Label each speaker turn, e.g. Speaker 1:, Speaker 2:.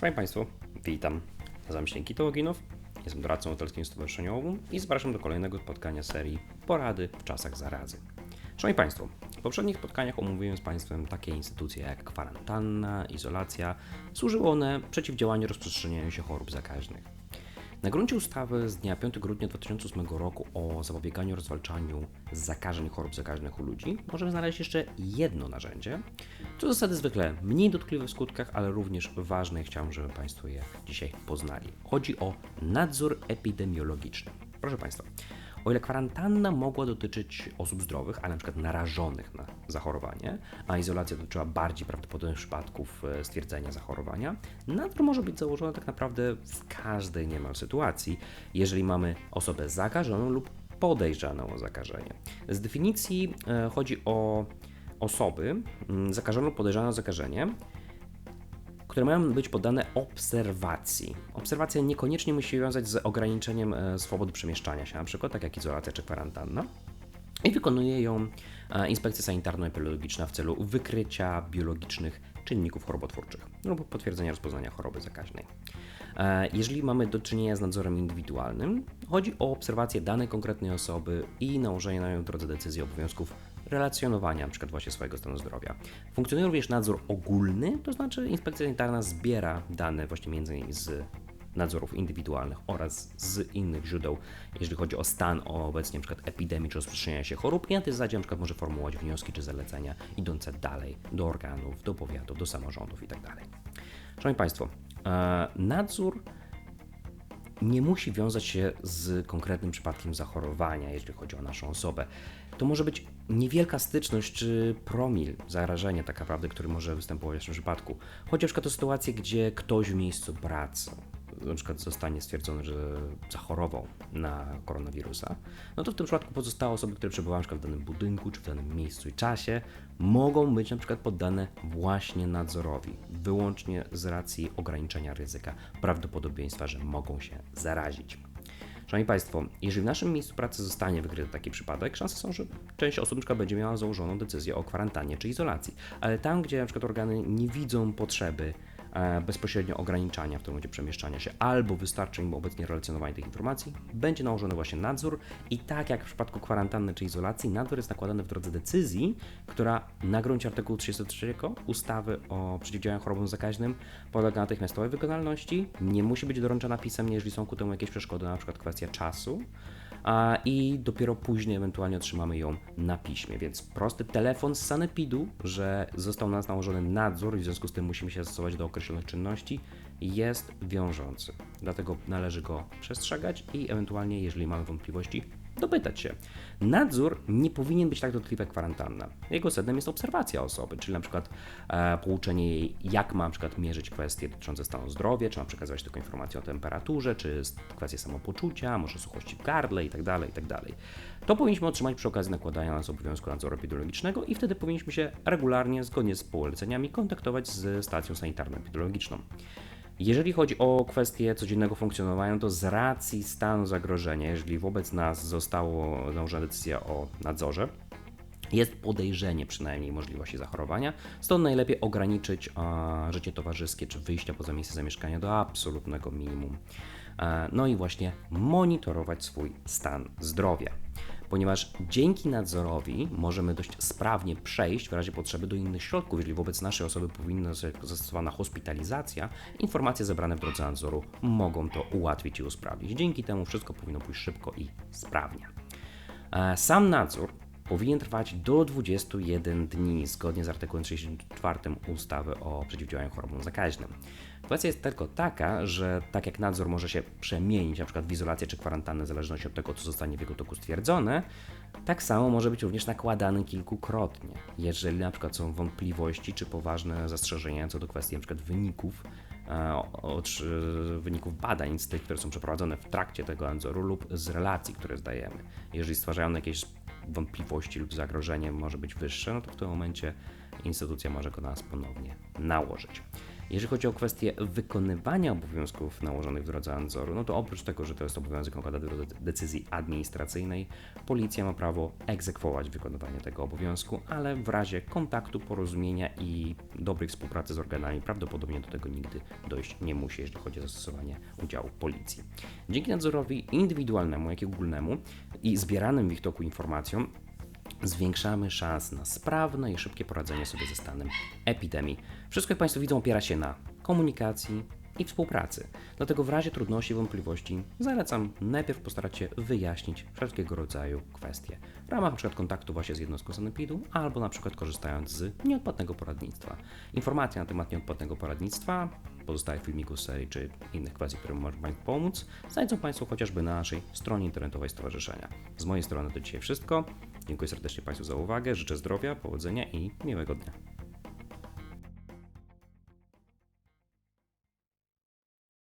Speaker 1: Szanowni Państwo, witam. Nazywam się Nikita Łoginow, jestem doradcą hotelskim stowarzyszeniowym i zapraszam do kolejnego spotkania serii Porady w czasach zarazy. Szanowni Państwo, w poprzednich spotkaniach omówiłem z Państwem takie instytucje jak kwarantanna, izolacja. Służyły one przeciwdziałaniu rozprzestrzenianiu się chorób zakaźnych. Na gruncie ustawy z dnia 5 grudnia 2008 roku o zapobieganiu oraz zwalczaniu zakażeń chorób zakaźnych u ludzi możemy znaleźć jeszcze jedno narzędzie, co zasady zwykle mniej dotkliwe w skutkach, ale również ważne i chciałbym, żeby Państwo je dzisiaj poznali. Chodzi o nadzór epidemiologiczny. Proszę Państwa, o ile kwarantanna mogła dotyczyć osób zdrowych, ale na przykład narażonych na zachorowanie, a izolacja dotyczyła bardziej prawdopodobnych przypadków e, stwierdzenia zachorowania, nadzór może być założony tak naprawdę w każdej niemal sytuacji, jeżeli mamy osobę zakażoną lub podejrzaną o zakażenie. Z definicji e, chodzi o osoby mm, zakażone lub podejrzane o zakażenie, które mają być poddane obserwacji. Obserwacja niekoniecznie musi wiązać z ograniczeniem e, swobody przemieszczania się, na przykład tak jak izolacja czy kwarantanna. I wykonuje ją e, inspekcja sanitarno-epidemiologiczna w celu wykrycia biologicznych czynników chorobotwórczych lub potwierdzenia rozpoznania choroby zakaźnej. E, jeżeli mamy do czynienia z nadzorem indywidualnym, chodzi o obserwację danej konkretnej osoby i nałożenie na nią w drodze decyzji obowiązków relacjonowania np. właśnie swojego stanu zdrowia. Funkcjonuje również nadzór ogólny, to znaczy inspekcja sanitarna zbiera dane właśnie między innymi z nadzorów indywidualnych oraz z innych źródeł, jeżeli chodzi o stan obecnie np. epidemii czy rozprzestrzeniania się chorób i na tej zasadzie np. może formułować wnioski czy zalecenia idące dalej do organów, do powiatów, do samorządów itd. Tak Szanowni Państwo, e, nadzór nie musi wiązać się z konkretnym przypadkiem zachorowania, jeżeli chodzi o naszą osobę. To może być niewielka styczność czy promil zarażenia, tak naprawdę, który może występować w tym przypadku. Chodzi na przykład o sytuację, gdzie ktoś w miejscu pracy na przykład zostanie stwierdzone, że zachorował na koronawirusa, no to w tym przypadku pozostałe osoby, które przebywają w danym budynku czy w danym miejscu i czasie, mogą być na przykład poddane właśnie nadzorowi, wyłącznie z racji ograniczenia ryzyka prawdopodobieństwa, że mogą się zarazić. Szanowni Państwo, jeżeli w naszym miejscu pracy zostanie wykryty taki przypadek, szanse są, że część osób będzie miała założoną decyzję o kwarantannie czy izolacji. Ale tam, gdzie na przykład organy nie widzą potrzeby bezpośrednio ograniczania w tym momencie przemieszczania się, albo wystarczy im obecnie relacjonowanie tych informacji, będzie nałożony właśnie nadzór i tak jak w przypadku kwarantanny czy izolacji, nadzór jest nakładany w drodze decyzji, która na gruncie artykułu 33 ustawy o przeciwdziałaniu chorobom zakaźnym polega natychmiastowej wykonalności, nie musi być doręczona pisemnie, jeżeli są ku temu jakieś przeszkody, na przykład kwestia czasu, i dopiero później ewentualnie otrzymamy ją na piśmie. Więc prosty telefon z sanepidu, że został na nas nałożony nadzór i w związku z tym musimy się stosować do określonych czynności, jest wiążący. Dlatego należy go przestrzegać i ewentualnie, jeżeli mamy wątpliwości, dopytać się. Nadzór nie powinien być tak dotkliwy jak kwarantanna. Jego sednem jest obserwacja osoby, czyli na przykład e, pouczenie jej, jak ma na przykład mierzyć kwestie dotyczące stanu zdrowia, czy ma przekazywać tylko informacje o temperaturze, czy kwestie samopoczucia, może suchości w gardle itd., tak itd. Tak to powinniśmy otrzymać przy okazji nakładania nas obowiązku nadzoru epidemiologicznego i wtedy powinniśmy się regularnie, zgodnie z poleceniami, kontaktować z stacją sanitarno-epidemiologiczną. Jeżeli chodzi o kwestię codziennego funkcjonowania, to z racji stanu zagrożenia, jeżeli wobec nas została nałożona decyzja o nadzorze, jest podejrzenie przynajmniej możliwości zachorowania, stąd najlepiej ograniczyć a, życie towarzyskie czy wyjścia poza miejsce zamieszkania do absolutnego minimum. E, no i właśnie monitorować swój stan zdrowia ponieważ dzięki nadzorowi możemy dość sprawnie przejść w razie potrzeby do innych środków. Jeżeli wobec naszej osoby powinna zostać zastosowana hospitalizacja, informacje zebrane w drodze nadzoru mogą to ułatwić i usprawnić. Dzięki temu wszystko powinno pójść szybko i sprawnie. E, sam nadzór powinien trwać do 21 dni, zgodnie z artykułem 34 ustawy o przeciwdziałaniu chorobom zakaźnym. Sytuacja jest tylko taka, że tak jak nadzór może się przemienić, przykład w izolację czy kwarantannę, w zależności od tego, co zostanie w jego toku stwierdzone, tak samo może być również nakładany kilkukrotnie. Jeżeli przykład są wątpliwości czy poważne zastrzeżenia co do kwestii przykład wyników, od wyników badań z tych, które są przeprowadzone w trakcie tego nadzoru lub z relacji, które zdajemy. Jeżeli stwarzają jakieś wątpliwości lub zagrożenie może być wyższe, no to w tym momencie instytucja może go na nas ponownie nałożyć. Jeżeli chodzi o kwestię wykonywania obowiązków nałożonych w drodze nadzoru, no to oprócz tego, że to jest obowiązek nakładany do decyzji administracyjnej, policja ma prawo egzekwować wykonywanie tego obowiązku, ale w razie kontaktu, porozumienia i dobrej współpracy z organami prawdopodobnie do tego nigdy dojść nie musi, jeżeli chodzi o zastosowanie udziału policji. Dzięki nadzorowi indywidualnemu, jak i ogólnemu i zbieranym w ich toku informacjom, zwiększamy szanse na sprawne i szybkie poradzenie sobie ze stanem epidemii. Wszystko, jak Państwo widzą, opiera się na komunikacji i współpracy. Dlatego w razie trudności i wątpliwości zalecam najpierw postarać się wyjaśnić wszelkiego rodzaju kwestie w ramach np. kontaktu właśnie z jednostką sanepidu albo przykład korzystając z nieodpłatnego poradnictwa. Informacje na temat nieodpłatnego poradnictwa, pozostałych filmików z serii czy innych kwestii, które może Państwu pomóc, znajdą Państwo chociażby na naszej stronie internetowej Stowarzyszenia. Z mojej strony to dzisiaj wszystko. Dziękuję serdecznie Państwu za uwagę, życzę zdrowia, powodzenia i miłego dnia.